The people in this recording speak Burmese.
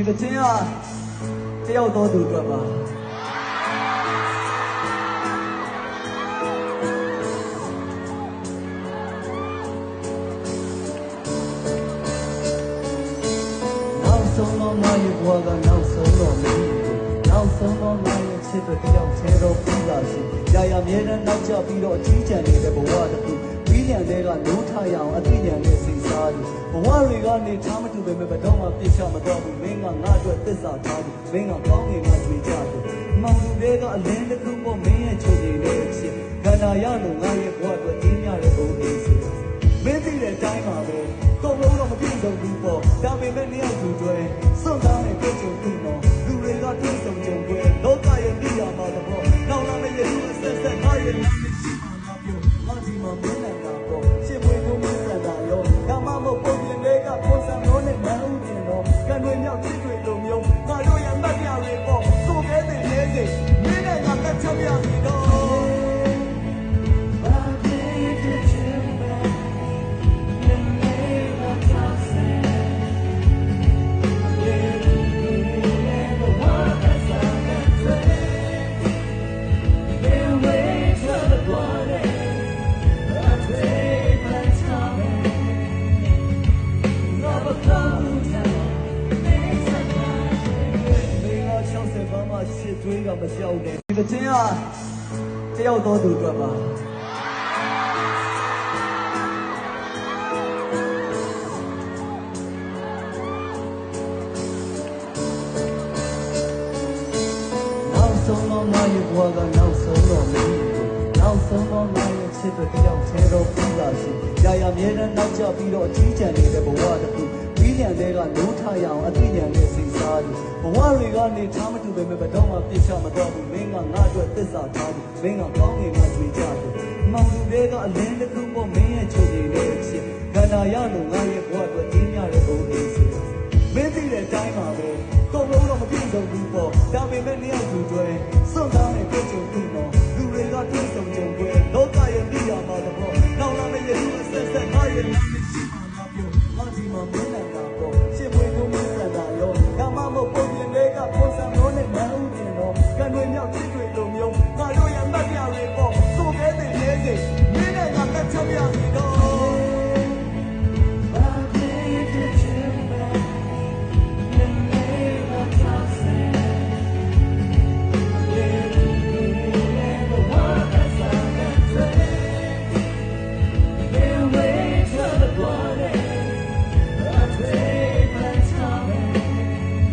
ဒီတခြင်းကတယောက်သောသူအတွက်ပါနောက်ဆုံးတော့ငါရဲ့ဘဝကနောက်ဆုံးတော့မင်းကိုနောက်ဆုံးတော့ငါရဲ့ချစ်တဲ့တယောက်သေးတော့ပြီးလာရှင်။ရာရာမြဲတမ်းနောက်ကျပြီးတော့အကြီးကျယ်နေတဲ့ဘဝတစ်ခု ဝိညာဉ်တွေကနိုးထရအောင်အသိဉာဏ်နဲ့စိတ်စားလို့ဘဝတွေကနေထားမတူပေမဲ့ဘယ်တော့မှပြစ်ချမတော့ဘူးမင်းကငါအတွက်သစ္စာထားပြီးမင်းကကောင်းငင်မှတွေ့ကြတယ်။မောင်လူတွေကအလင်းတစ်ခုပေါ်မင်းရဲ့ချုပ်နေတဲ့အဖြစ်ကန္နာရလို့ငါရဲ့ဘဝအတွက်အင်းမြတဲ့ဘုံလေးဆိုမင်းသိတဲ့အတိုင်းပါပဲကုန်လုံးတော့မပြည့်စုံဘူးပေါ့ဒါပေမဲ့နေရာသူတွေစွန့်သားနဲ့ပြည့်စုံသူတော့လူတွေကပြည့်စုံကြုံတွေလောကရဲ့နေရာမှာတော့နောက်လာမယ့်ရဲ့ဆက်ဆက်ငါရဲ့ ဘာမှရှစ်သွေးကမလျှောက်နဲ့ဒီတခြင်းကတယောက်သောသူအတွက်ပါနောက်ဆုံးတော့ငါရဲ့ဘဝကနောက်ဆုံးတော့မင်းကိုနောက်ဆုံးတော့ငါရဲ့ချစ်တဲ့တယောက်သေးတော့ပြီးလာရှင်။ရာရာမြဲတမ်းနောက်ကျပြီးတော့အကြီးကျယ်နေတဲ့ဘဝတစ်ခု ဉာဏ်တွေကလုံးထရအောင်အသိဉာဏ်နဲ့စိတ်စားလို့ဘဝတွေကနေထားမတူပဲမတော်မှပြစ်ချမတော့ဘူးမင်းကငါ့အတွက်သစ္စာထားဘူးမင်းကကောင်းငင်မှတွေ့ကြတယ်မောင်လူတွေကအလင်းတစ်ခုပေါ်မင်းရဲ့ချုပ်တွေနဲ့ဖြစ်ကန္နာရလို့ငါရဲ့ဘဝအတွက်ကြီးမြတ်တဲ့ဘုံလေးစီမင်းသိတဲ့အတိုင်းပါပဲကုန်လုံးတော့မပြည့်စုံဘူးပေါ့ဒါပေမဲ့နေရာသူတွေစွန့်သားနဲ့ပြည့်စုံပြီတော့လူတွေကတွေ့ဆုံကြုံကြလောကရဲ့မိရာမှာတော့နောက်လာမယ့်ရဲ့လူအဆက်ဆက်ငါရဲ့လူရှိမှငါပြောငါဒီမှာ